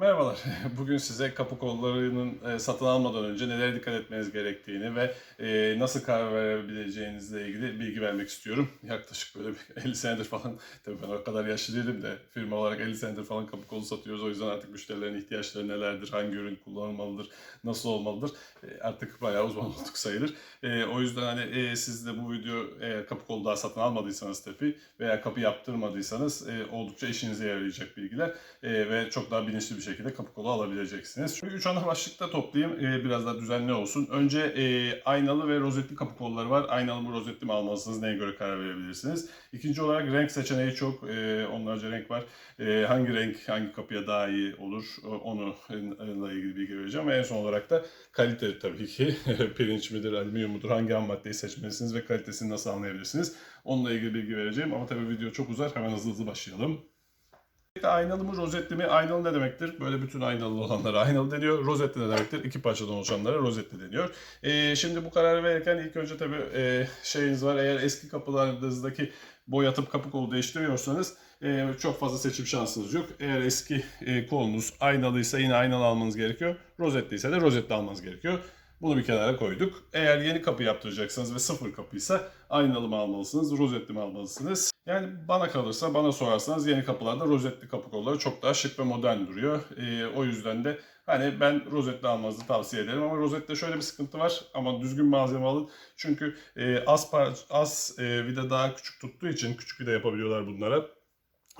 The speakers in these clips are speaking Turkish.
Merhabalar. Bugün size kapı kollarının e, satın almadan önce nelere dikkat etmeniz gerektiğini ve e, nasıl karar verebileceğinizle ilgili bilgi vermek istiyorum. Yaklaşık böyle bir 50 senedir falan, tabii ben o kadar yaşlı değilim de firma olarak 50 senedir falan kapı kolu satıyoruz. O yüzden artık müşterilerin ihtiyaçları nelerdir, hangi ürün kullanılmalıdır, nasıl olmalıdır e, artık bayağı uzman olduk sayılır. O yüzden hani siz de bu video eğer kapı kolu daha satın almadıysanız tabii veya kapı yaptırmadıysanız oldukça işinize yarayacak bilgiler ve çok daha bilinçli bir şekilde kapı kolu alabileceksiniz. Şimdi üç ana başlıkta toplayayım e, biraz daha düzenli olsun. Önce e, aynalı ve rozetli kapı kolları var. Aynalı mı rozetli mi almalısınız neye göre karar verebilirsiniz. İkinci olarak renk seçeneği çok. E, onlarca renk var. E, hangi renk hangi kapıya daha iyi olur onu onunla ilgili bilgi vereceğim. Ve en son olarak da kalite tabii ki. Pirinç midir, alüminyum mudur, hangi ham maddeyi seçmelisiniz ve kalitesini nasıl anlayabilirsiniz. Onunla ilgili bilgi vereceğim ama tabii video çok uzar. Hemen hızlı hızlı başlayalım. Aynalı mı rozetli mi? Aynalı ne demektir? Böyle bütün aynalı olanlara aynalı deniyor. Rozetli ne demektir? İki parçadan oluşanlara rozetli deniyor. Ee, şimdi bu kararı verirken ilk önce tabii e, şeyiniz var. Eğer eski kapılarınızdaki boyatıp kapı kolu değiştiriyorsanız e, çok fazla seçim şansınız yok. Eğer eski e, kolunuz aynalıysa yine aynalı almanız gerekiyor. Rozetliyse de rozetli almanız gerekiyor. Bunu bir kenara koyduk. Eğer yeni kapı yaptıracaksanız ve sıfır kapıysa aynalı mı almalısınız, rozetli mi almalısınız? Yani bana kalırsa, bana sorarsanız yeni kapılarda rozetli kapı kolları çok daha şık ve modern duruyor. Ee, o yüzden de hani ben rozetli almanızı tavsiye ederim ama rozette şöyle bir sıkıntı var ama düzgün malzeme alın. Çünkü e, az par az e, vida daha küçük tuttuğu için küçük vida yapabiliyorlar bunlara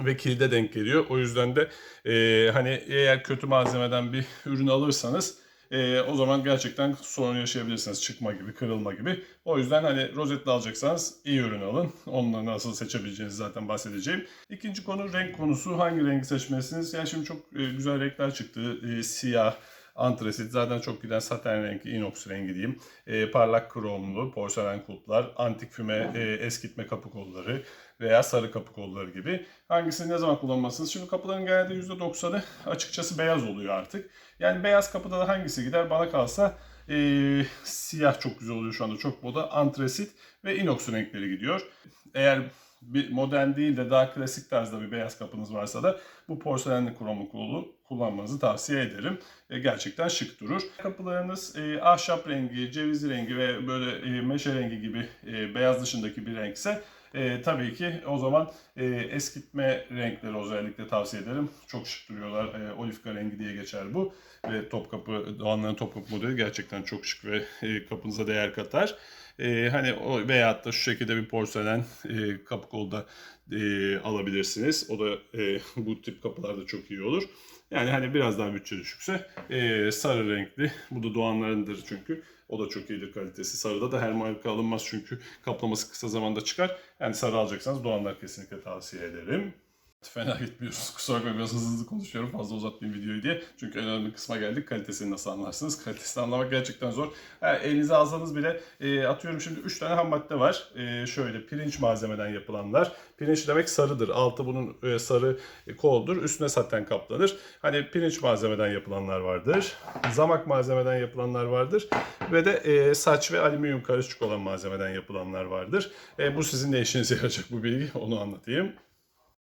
ve kilde denk geliyor. O yüzden de e, hani eğer kötü malzemeden bir ürün alırsanız e, o zaman gerçekten sorun yaşayabilirsiniz. Çıkma gibi, kırılma gibi. O yüzden hani rozetli alacaksanız iyi ürün alın. Onları nasıl seçebileceğinizi zaten bahsedeceğim. İkinci konu renk konusu. Hangi rengi seçmelisiniz? Yani şimdi çok e, güzel renkler çıktı. E, siyah, Antresit zaten çok giden saten rengi, inox rengi diyeyim. E, parlak kromlu, porselen kulplar, antik füme, e, eskitme kapı kolları veya sarı kapı kolları gibi. Hangisini ne zaman kullanmalısınız? Şimdi kapıların genelde %90'ı açıkçası beyaz oluyor artık. Yani beyaz kapıda da hangisi gider? Bana kalsa e, siyah çok güzel oluyor şu anda çok moda. Antresit ve inox renkleri gidiyor. Eğer bir modern değil de daha klasik tarzda bir beyaz kapınız varsa da bu porselenli kromlu kolu kullanmanızı tavsiye ederim. E, gerçekten şık durur. Kapılarınız e, ahşap rengi, cevizi rengi ve böyle e, meşe rengi gibi e, beyaz dışındaki bir renkse e, tabii ki o zaman e, eskitme renkleri özellikle tavsiye ederim. Çok şık duruyorlar. E, olifka rengi diye geçer bu. Ve Topkapı, Doğanların Topkapı modeli gerçekten çok şık ve e, kapınıza değer katar. E, hani o veyahut da şu şekilde bir porselen e, kapı kolda e, alabilirsiniz. O da e, bu tip kapılarda çok iyi olur. Yani hani biraz daha bütçe düşükse e, sarı renkli. Bu da Doğanlarındır çünkü. O da çok iyidir kalitesi. Sarıda da her marka alınmaz çünkü kaplaması kısa zamanda çıkar. Yani sarı alacaksanız Doğanlar kesinlikle tavsiye ederim. Fena gitmiyoruz. Kusura bakmayın biraz hızlı konuşuyorum fazla uzatmayayım videoyu diye. Çünkü önemli kısma geldik. Kalitesini nasıl anlarsınız? Kalitesini anlamak gerçekten zor. Ha, elinize alsanız bile e, atıyorum şimdi 3 tane ham madde var. E, şöyle pirinç malzemeden yapılanlar. Pirinç demek sarıdır. Altı bunun e, sarı koldur. Üstüne saten kaplanır. Hani pirinç malzemeden yapılanlar vardır. Zamak malzemeden yapılanlar vardır. Ve de e, saç ve alüminyum karışık olan malzemeden yapılanlar vardır. E, bu sizin ne işinize yarayacak bu bilgi onu anlatayım.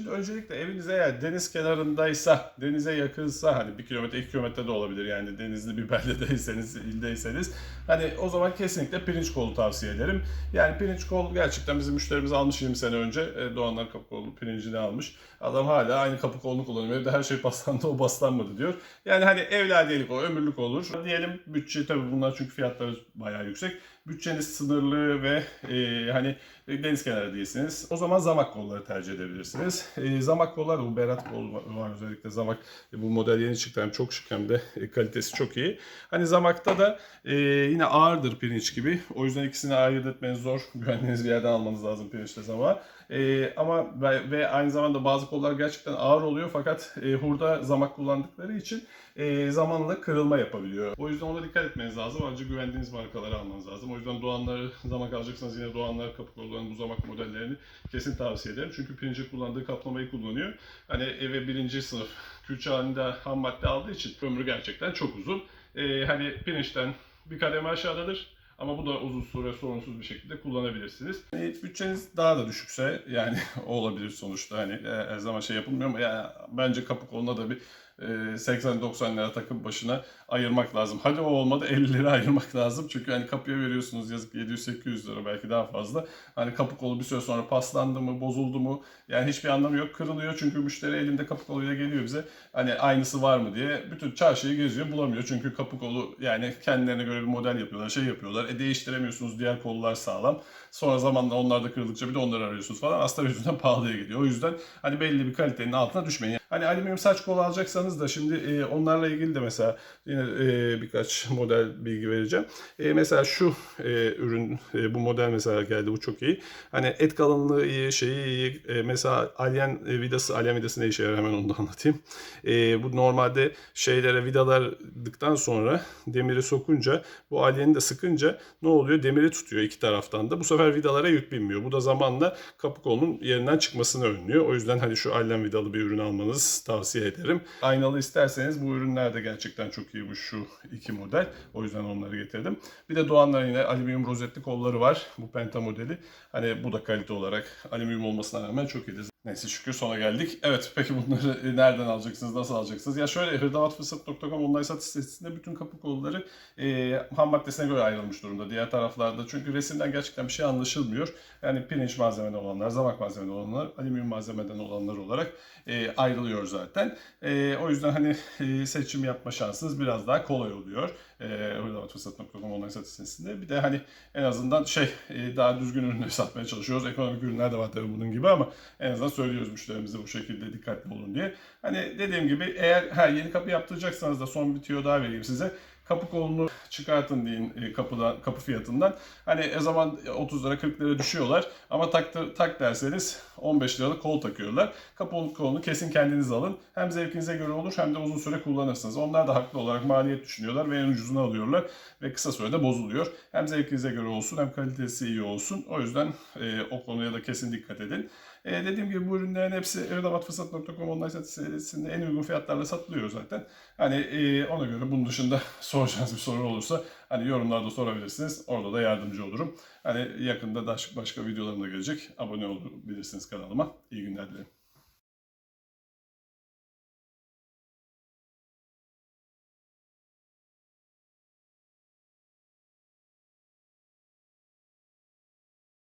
Şimdi öncelikle eviniz eğer deniz kenarındaysa, denize yakınsa hani bir kilometre, iki kilometre de olabilir yani denizli bir beldedeyseniz, ildeyseniz hani o zaman kesinlikle pirinç kolu tavsiye ederim. Yani pirinç kol gerçekten bizim müşterimiz almış 20 sene önce e, Doğanlar kapı kolu pirincini almış. Adam hala aynı kapı kolunu kullanıyor. Evde her şey paslandı o paslanmadı diyor. Yani hani evladiyelik o, ömürlük olur. Diyelim bütçe tabii bunlar çünkü fiyatları bayağı yüksek. Bütçeniz sınırlı ve e, hani deniz kenarı değilsiniz. O zaman zamak kolları tercih edebilirsiniz. E, zamak kollar bu Berat kol var özellikle zamak. E, bu model yeni çıktı hem çok şık hem de e, kalitesi çok iyi. Hani zamakta da e, yine ağırdır pirinç gibi. O yüzden ikisini ayırt etmeniz zor. Güvendiğiniz bir yerden almanız lazım pirinçle zamağı. E, ama ve, ve aynı zamanda bazı kollar gerçekten ağır oluyor fakat e, hurda zamak kullandıkları için e, zamanla kırılma yapabiliyor. O yüzden ona dikkat etmeniz lazım. Ayrıca güvendiğiniz markaları almanız lazım. O yüzden Doğanları zamak alacaksanız yine Doğanlar kapı kollarının bu zamak modellerini kesin tavsiye ederim. Çünkü pirinci kullandığı kaplamayı kullanıyor. Hani eve birinci sınıf külçe halinde ham madde aldığı için ömrü gerçekten çok uzun. E, hani pirinçten bir kademe aşağıdadır. Ama bu da uzun süre sorunsuz bir şekilde kullanabilirsiniz. Yani bütçeniz daha da düşükse yani olabilir sonuçta hani her zaman şey yapılmıyor ama yani bence kapı koluna da bir e, 80-90 lira takım başına ayırmak lazım. Hadi o olmadı 50 lira ayırmak lazım. Çünkü hani kapıya veriyorsunuz yazık 700-800 lira belki daha fazla. Hani kapı kolu bir süre sonra paslandı mı, bozuldu mu? Yani hiçbir anlamı yok. Kırılıyor çünkü müşteri elinde kapı koluyla geliyor bize. Hani aynısı var mı diye bütün çarşıyı geziyor bulamıyor. Çünkü kapı kolu yani kendilerine göre bir model yapıyorlar, şey yapıyorlar. E değiştiremiyorsunuz diğer kollar sağlam. Sonra zamanla onlar da kırıldıkça bir de onları arıyorsunuz falan. Aslında yüzünden pahalıya gidiyor. O yüzden hani belli bir kalitenin altına düşmeyin. Hani alüminyum saç kolu alacaksanız da şimdi e, onlarla ilgili de mesela yine e, birkaç model bilgi vereceğim. E, mesela şu e, ürün, e, bu model mesela geldi. Bu çok iyi. Hani et kalınlığı iyi, şeyi iyi. E, mesela alien e, vidası, alien vidası ne işe yarar hemen onu da anlatayım. E, bu normalde şeylere vidalardıktan sonra demiri sokunca bu alyeni de sıkınca ne oluyor? Demiri tutuyor iki taraftan da. Bu sefer vidalara yük binmiyor. Bu da zamanla kapı kolunun yerinden çıkmasını önlüyor. O yüzden hani şu allen vidalı bir ürün tavsiye ederim. Aynalı isterseniz bu ürünler de gerçekten çok iyi bu şu iki model. O yüzden onları getirdim. Bir de Doğanların yine alüminyum rozetli kolları var. Bu Penta modeli. Hani bu da kalite olarak alüminyum olmasına rağmen çok iyidir. Neyse şükür sona geldik. Evet peki bunları nereden alacaksınız, nasıl alacaksınız? Ya şöyle hırdavatfırsat.com online satış sitesinde bütün kapı kolları e, ham maddesine göre ayrılmış durumda. Diğer taraflarda çünkü resimden gerçekten bir şey anlaşılmıyor. Yani pirinç malzemeden olanlar, zamak malzemeden olanlar, alüminyum malzemeden olanlar olarak e, ayrılıyor zaten. E, o yüzden hani e, seçim yapma şansınız biraz daha kolay oluyor. Hırdavatfırsat.com online satış sitesinde. Bir de hani en azından şey e, daha düzgün ürünleri satmaya çalışıyoruz. Ekonomik ürünler de var tabii bunun gibi ama en azından söylüyoruz müşterimize bu şekilde dikkatli olun diye. Hani dediğim gibi eğer ha, yeni kapı yaptıracaksanız da son bir tüyo daha vereyim size. Kapı kolunu çıkartın deyin e, kapıdan, kapı fiyatından. Hani o zaman 30 lira 40 lira düşüyorlar. Ama tak, tak derseniz 15 liralık kol takıyorlar. Kapı kolunu kesin kendiniz alın. Hem zevkinize göre olur hem de uzun süre kullanırsınız. Onlar da haklı olarak maliyet düşünüyorlar ve en ucuzunu alıyorlar. Ve kısa sürede bozuluyor. Hem zevkinize göre olsun hem kalitesi iyi olsun. O yüzden e, o konuya da kesin dikkat edin. E, dediğim gibi bu ürünlerin hepsi evdavatfırsat.com online satış sitesinde en uygun fiyatlarla satılıyor zaten. Hani e, ona göre bunun dışında soracağınız bir soru olursa hani yorumlarda sorabilirsiniz. Orada da yardımcı olurum. Hani yakında da başka videolarım da gelecek. Abone olabilirsiniz kanalıma. İyi günler dilerim.